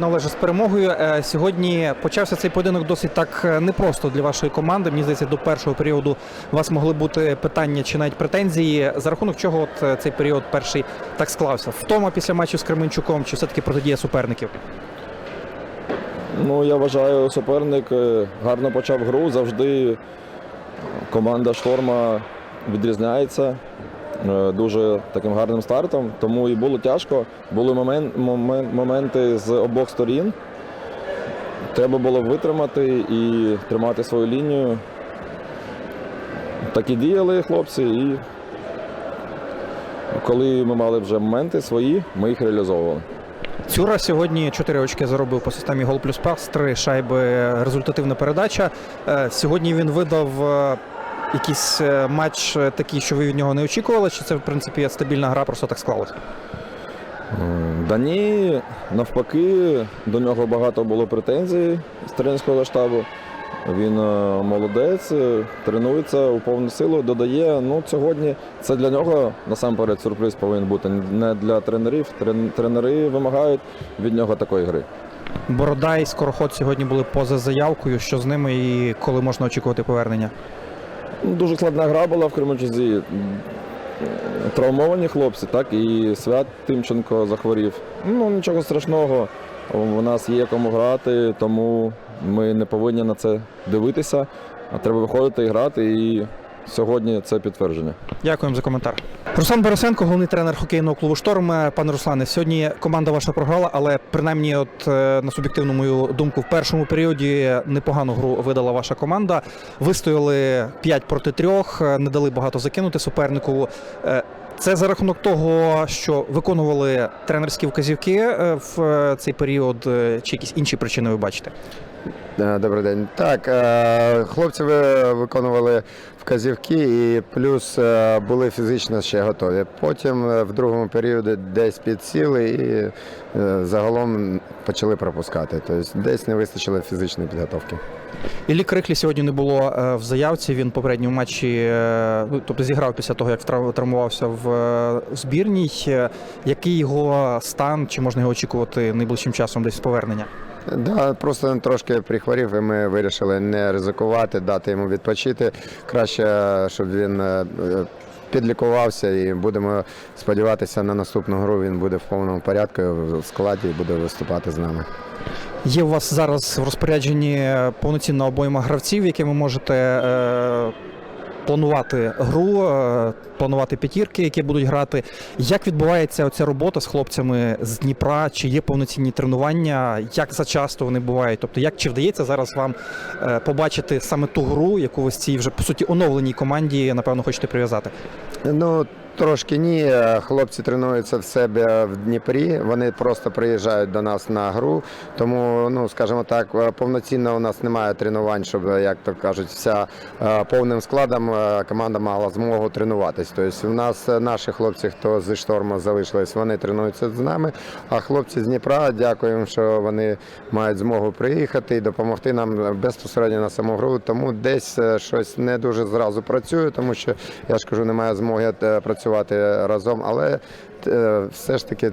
пане Олеже, з перемогою. Е, Сьогодні почався цей поєдинок досить так е, непросто для вашої команди. Мені здається, до першого періоду у вас могли бути питання чи навіть претензії. За рахунок чого от е, цей період перший так склався? Втома після матчу з Кременчуком чи все-таки протидія суперників? Ну, я вважаю, суперник гарно почав гру. Завжди команда Шторма відрізняється дуже таким гарним стартом, тому і було тяжко. Були момен, момен, моменти з обох сторін. Треба було витримати і тримати свою лінію. Так і діяли хлопці, і коли ми мали вже моменти свої, ми їх реалізовували. Цюра сьогодні 4 очки заробив по системі гол плюс пас, 3 шайби, результативна передача. Е, Сьогодні він видав е, якийсь е, матч е, такий, що ви від нього не очікували, чи це в принципі стабільна гра, просто так склалось? Да ні, навпаки, до нього багато було претензій з тренерського штабу. Він е, молодець, е, тренується у повну силу, додає. Ну, сьогодні це для нього насамперед сюрприз повинен бути. Не для тренерів. Трен- Тренери вимагають від нього такої гри. Борода і Скороход сьогодні були поза заявкою. Що з ними і коли можна очікувати повернення? Ну, Дуже складна гра була в Кременчузі. Травмовані хлопці, так, і Свят Тимченко захворів. Ну, нічого страшного. У нас є кому грати, тому ми не повинні на це дивитися. А треба виходити і грати. І сьогодні це підтвердження. Дякуємо за коментар. Руслан Борисенко, головний тренер хокейного клубу Шторм. Е, Пане Руслане, сьогодні команда ваша програла, але принаймні, от е, на суб'єктивну мою думку, в першому періоді непогану гру видала ваша команда. Вистояли 5 проти 3, не дали багато закинути супернику. Е, Це за рахунок того, що виконували тренерські вказівки е, в е, цей період, е, чи якісь інші причини ви бачите? Е, Добрий день. Так, е, хлопці ви- виконували вказівки і плюс е, були фізично ще готові. Потім в другому періоді десь підсіли і загалом почали пропускати. Тобто десь не вистачило фізичної підготовки. Іллі Крихлі сьогодні не було е, в заявці. Він в попередньому матчі, е, ну, тобто зіграв після того, як травмувався в е, збірній. Який його стан, чи можна його очікувати найближчим часом десь повернення? Да, просто він трошки прихворів, і ми вирішили не ризикувати, дати йому відпочити. Краще, щоб він підлікувався і будемо сподіватися на наступну гру. Він буде в повному порядку в складі і буде виступати з нами. Є у вас зараз в розпорядженні повноцінна обойма гравців, якими можете е, планувати гру, е, планувати п'ятірки, які будуть грати. Як відбувається оця робота з хлопцями з Дніпра? Чи є повноцінні тренування? Як зачасто вони бувають? Тобто, як чи вдається зараз вам е, побачити саме ту гру, яку ви з цій вже по суті оновленій команді, напевно, хочете прив'язати? Ну, трошки ні. Хлопці тренуються в себе в Дніпрі. Вони просто приїжджають до нас на гру. Тому, ну скажімо так, повноцінно у нас немає тренувань, щоб, як то кажуть, вся е, повним складом е, команда мала змогу тренуватись. Тобто, у нас е, наші хлопці, хто зі шторму залишились, вони тренуються з нами. А хлопці з Дніпра, дякуємо, що вони мають змогу приїхати і допомогти нам безпосередньо на саму гру. Тому десь щось не дуже зразу працює, тому що я ж кажу, немає змоги е, працювати разом. Але е, все ж таки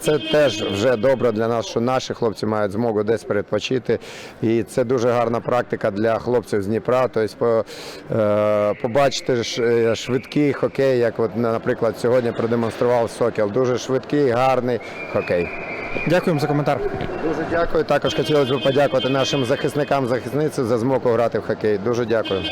це теж вже добре для нас, що наші хлопці мають змогу десь передпочити. І це дуже гарна практика для хлопців з Дніпра. Тобто е, побачити е, швидкий хокей, як от, наприклад, сьогодні продемонстрував Сокіл. Дуже швидкий, гарний хокей. Дякуємо за коментар. Дуже дякую. Також хотілося б подякувати нашим захисникам захисницям за змогу грати в хокей. Дуже дякую.